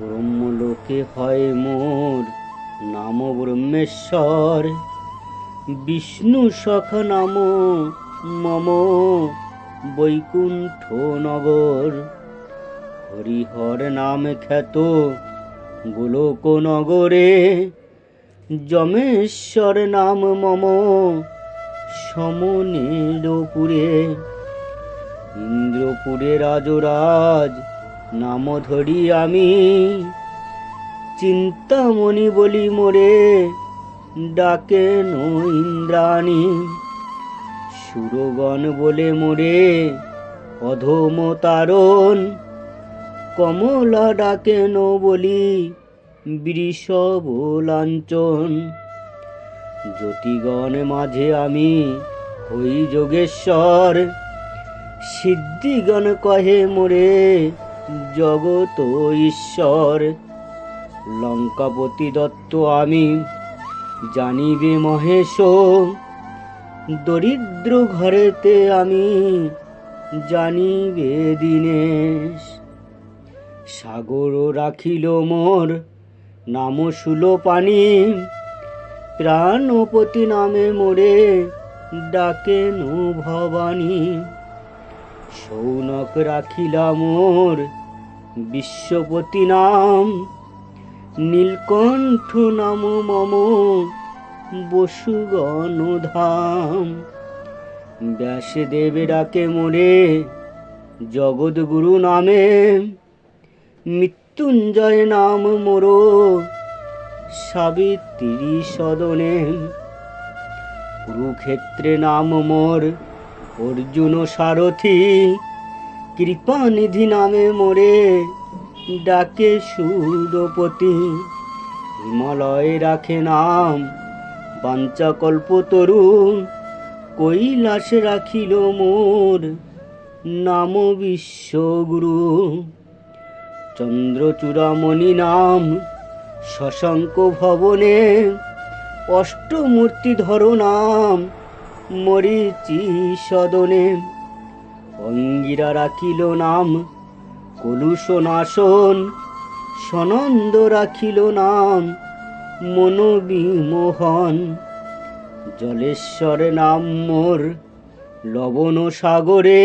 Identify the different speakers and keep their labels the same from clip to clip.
Speaker 1: ব্রহ্মলোকে হয় মোর নাম ব্রহ্মেশ্বর। বিষ্ণু সখ নাম মম বৈকুণ্ঠ নগর। হরিহর নাম খ্যাত গোলক নগরে। যমেশ্বর নাম মম সমনেরপুরে ইন্দ্রপুরে রাজরাজ নাম ধরি আমি। চিন্তামণি বলি মোরে, ডাকে ইন্দ্রাণী। সুরগণ বলে মোরে, অধম তারণ। কমলা ডাকে নো বলি, বৃষভ লাঞ্ছন। জ্যোতিগণ মাঝে আমি হই যোগেশ্বর। সিদ্ধিগণ কহে মোরে জগত ঈশ্বর। লঙ্কাপতি দত্ত আমি, জানিবে মহেশ, দরিদ্র ঘরেতে আমি, জানিবে দিনেশ। সাগর রাখিল মোর নাম শুলো পানি প্রাণপতি নামে মোরে ডাকে নু ভবানী। সৌনক রাখিলা মোর বিশ্বপতি নাম। নীলকণ্ঠ নাম মম বসুগণ ধাম। ব্যাসদেব ডাকে মোরে জগৎগুরু নামে। মৃত্যুঞ্জয় নাম মোর, সাবিত্রী সদনে। কুরুক্ষেত্রে নাম মোর অর্জুন সারথি, কৃপানিধি নামে মোরে ডাকে সুরপতি। হিমালয়ে রাখে নাম বাঞ্চাকল্প তরু কৈলাসে রাখিল মোর নাম বিশ্বগুরু। চন্দ্রচূড়ামণি নাম শশাঙ্ক ভবনে অষ্টমূর্তি ধর নাম মরিচি সদনে। অঙ্গিরা রাখিল নাম কলুষ নাশন সনন্দ রাখিল নাম, মনোবিমোহন। জলেশ্বর নাম মোর, লবণ সাগরে।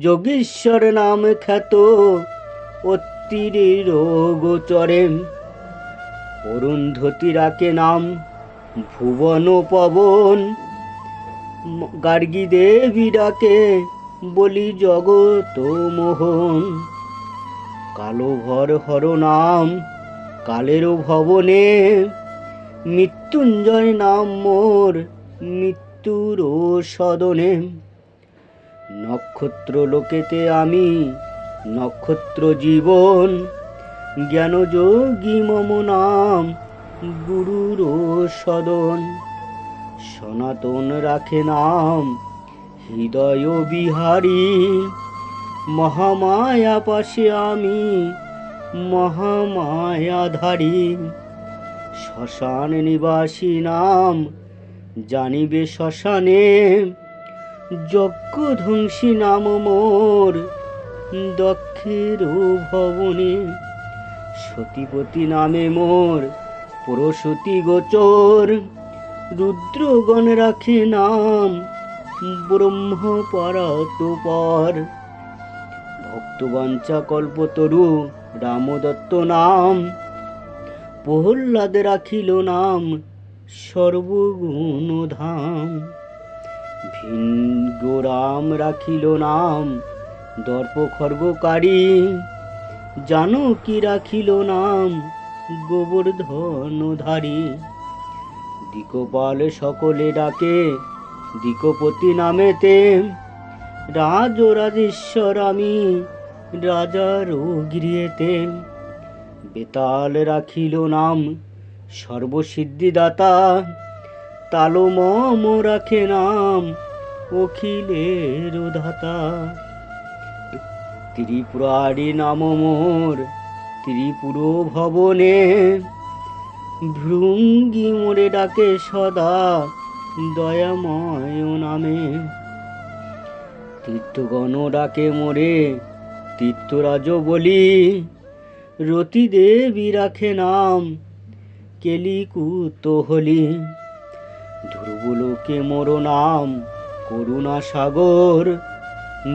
Speaker 1: যোগীশ্বর নাম খ্যাত, অত্তির গোচরে অরুন্ধতী রাকে নাম, ভুবন পবন। গার্গী দেবী ডাকে বলি জগত মোহন। কালো ভর হর নাম কালেরও ভবনে মৃত্যুঞ্জয় নাম মোর, মৃত্যুর সদনে। নক্ষত্র লোকেতে আমি নক্ষত্র জীবন, জ্ঞানযোগী মম নাম, গুরুর সদন। সনাতন রাখে নাম, হৃদয় বিহারী। মহামায়া পাশে আমি মহামায়াধারী শ্মশান নিবাসী নাম, জানিবে শ্মশানে। যজ্ঞধ্বংসী নাম মোর, দক্ষের ভবনে। সতীপতি নামে মোর প্রসূতি গোচর। রুদ্রগণ রাখে নাম। ব্রহ্ম পর ভক্তবাঞ্চা কল্পতরু রামদত্ত নাম। প্রহ্লাদ রাখিল নাম সর্বগুণ ধাম ভিন্ন রাম রাখিল নাম দর্প খর্বকারী জানকী রাখিল নাম গোবর্ধনধারী। দিকপাল সকলে ডাকে দিকপতি নামেতে, রাজ ও রাজেশ্বর আমি রাজার ও গৃহেতে বেতাল রাখিল নাম সর্বসিদ্ধিদাতা তালো মম রাখে নাম অখিলের ধাতা ত্রিপুরারি নাম মোর ত্রিপুর ভবনে ভৃঙ্গি মোরে ডাকে সদা দয়াময় নামে। তীর্থগণ ডাকে মোরে তীর্থরাজ বলি রতি দেবী রাখে নাম, কেলিকুত হলি। ধ্রুবলোকে মোর নাম, করুণা সাগর,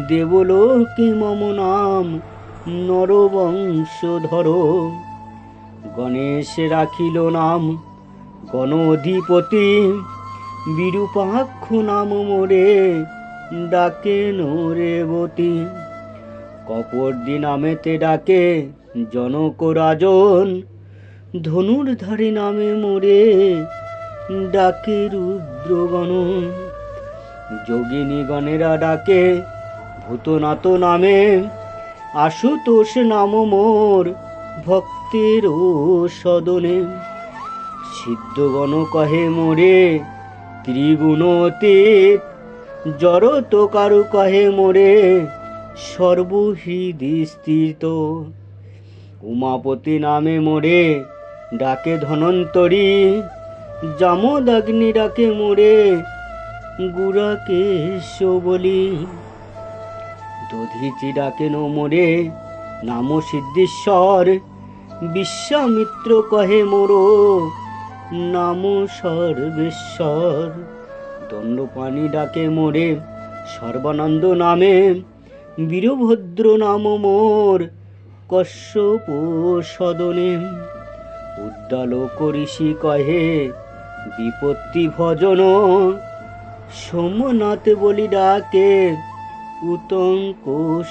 Speaker 1: দেবলোকে মম নাম, নরবংশধর। গণেশ রাখিল নাম গণ অধিপতি বিরূপাক্ষ নাম মোরে, ডাকে নরেবতী কপর্দি নামেতে ডাকে জনক রাজন ধনুর্ধারী নামে মোরে, ডাকে রুদ্রগণ। যোগিনী গণেরা ডাকে ভূতনাথ নামে, আশুতোষ নাম মোর ভক্তের ও সদনে সিদ্ধগণ কহে, মোরে ত্রিগুণ অতীত জড়ত কারু কহে, মোরে সর্বহৃদি উমাপতি নামে, মোরে, ডাকে ধনন্তরী। জামদাগ্নি ডাকে, মোরে গুড়াকে বলি। দধিচি ডাকে ন, মোরে, নাম সিদ্ধেশ্বর। বিশ্বামিত্র কহে মোরো, নাম সর্বেশ্বর। দণ্ডপাণি ডাকে মোরে, সর্বানন্দ নামে বীরভদ্র নাম মোর কশ্যপ সদনে উদ্দালক ঋষি কহে, বিপত্তি ভজন, সোমনাথ বলি ডাকে, উতঙ্ক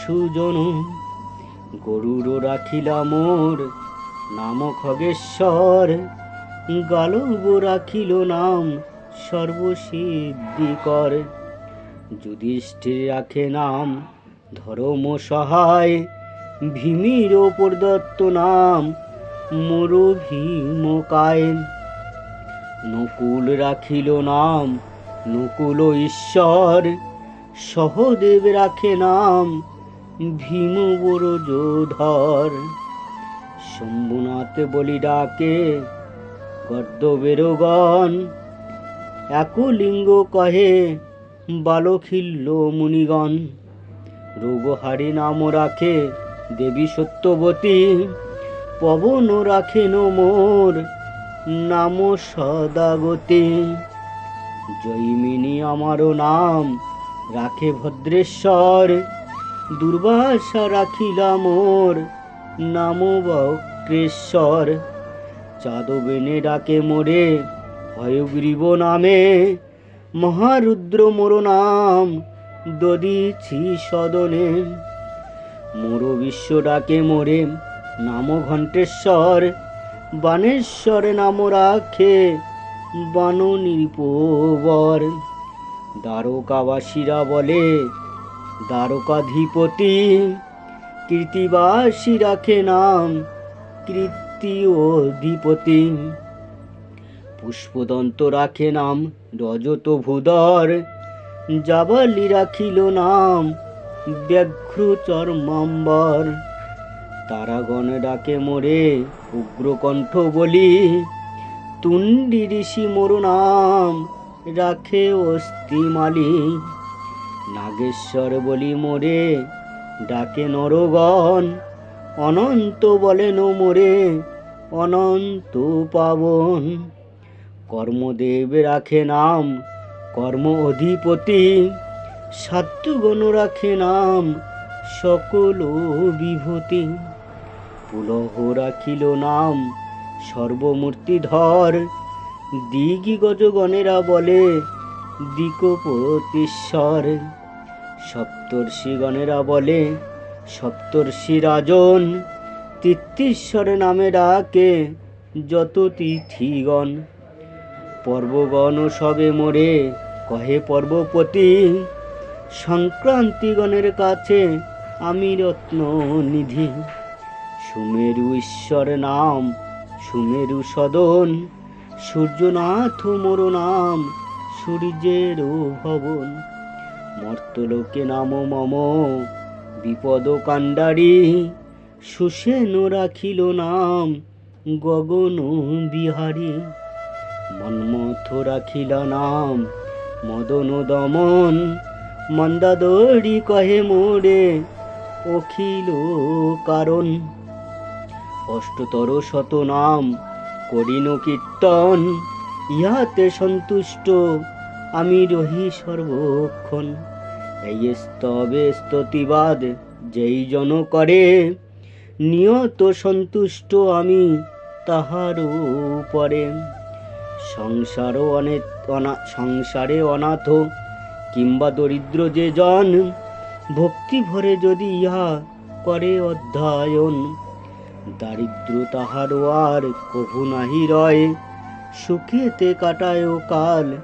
Speaker 1: সুজন। গরুর রাখিলা মোর নাম খগেশ্বর গালব রাখিল নাম সর্বসিদ্ধিকর। যুধিষ্ঠির রাখে নাম, ধর্ম সহায়। ভীমির ওপর দত্ত নাম মোর ভীমকায় নকুল রাখিল নাম, নকুল ঈশ্বর। সহদেব রাখে নাম ভীম বড় যোধর শম্ভুনাথ বলি ডাকে গর্দবেরগণ একলিঙ্গ কহে, বালখিল্য মুনিগণ। রোগহারি নাম রাখে দেবী সত্যবতী, পবন রাখেন মোর নাম সদাগতী। জৈমিনী আমারও নাম রাখে ভদ্রেশ্বর, দুর্বাসা রাখিলা মোর নাম বক্রেশ্বর চাঁদবেনে ডাকে মোরে হয়গ্রীব নামে। মহারুদ্র মোর নাম, দদিছি সদনে। মোর বিশ্ব ডাকে মোরে, নাম ঘণ্টেশ্বর। বানেশ্বর নাম রাখে, বান নিরূপবর। দ্বারকাবাসীরা বলে, দ্বারকাধিপতি কীর্তিবাসী রাখে নাম কীর্তি অধিপতি। পুষ্পদন্ত রাখে নাম রজত ভূধর, জাবালি রাখিল নাম ব্যাঘ্র চর্মাম্বর। তারাগণ ডাকে মোরে, উগ্রকণ্ঠ বলি তুন্ডি ঋষি মোর নাম রাখে অস্থিমালি। নাগেশ্বর বলি মোরে ডাকে নরগণ, অনন্ত বলেন মোরে, অনন্ত পাবন। কর্মদেব রাখে নাম, কর্ম অধিপতি সাত্যগণ রাখে নাম, সকল বিভূতি। পুলহ রাখিল নাম সর্বমূর্তিধর দিগি গজগণেরা বলে দিকপতিশ্বর সপ্তর্ষিগণেরা বলে সপ্তর্ষি রাজন তিত্তিশ্বর নামে ডাকে যত তিথিগণ। পর্বগণ সবে মোরে, কহে পর্বপতি, সংক্রান্তিগণের কাছে আমি রত্ন নিধি সুমেরু ঈশ্বর নাম, সুমেরু সদন, সূর্যনাথ মোর নাম সূর্যের ভবন। মর্তলোকে নাম মম। বিপদ কাণ্ডারি সুসেন রাখিল নাম গগন বিহারী। মন্মথ রাখিল নাম মদন দমন। মন্দাদরি কহে মোরে, অখিল কারণ। অষ্টতর শত নাম করিন কীর্তন, ইহাতে সন্তুষ্ট। আমি রহি সর্বক্ষণ। এই স্তবে স্তুতিবাদ যেই জন করে, নিয়ত সন্তুষ্ট আমি তাহার উপরে। অনেক অনা, সংসারে অনাথ, কিংবা দরিদ্র যে জন, ভক্তি ভরে যদি ইহা করে অধ্যায়ন, দারিদ্র তাহারও আর কভু নাহি রয়, সুখেতে কাটায় কাল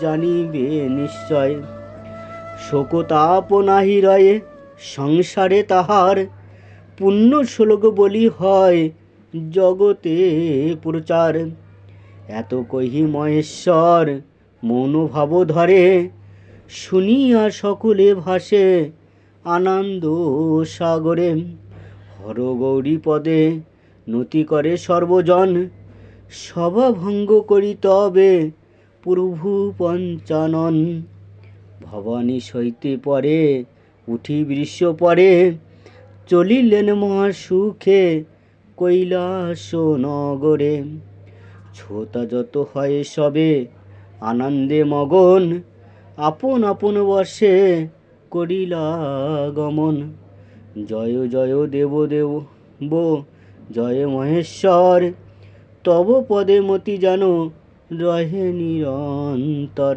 Speaker 1: জানিবে নিশ্চয়। শোকতাপ নাহি রয়ে সংসারে তাহার পুণ্য শ্লোক বলি হয় জগতে প্রচার। এত কহি মহেশ্বর মৌন ভাব ধরে শুনিয়া সকলে ভাসে আনন্দ সাগরে। হর গৌরী পদে নতি করে সর্বজন সভা ভঙ্গ করি তবে প্রভু পঞ্চানন ভবানী সইতে পরে, উঠি বৃষ পরে, চলিলেন মহাসুখে কৈলাস নগরে ছোতা যত হয় সবে, আনন্দে মগন, আপন আপন বসে করিলা গমন জয় জয় দেব দেব, জয় মহেশ্বর, তব পদে মতি জানো রহে নিরন্তর।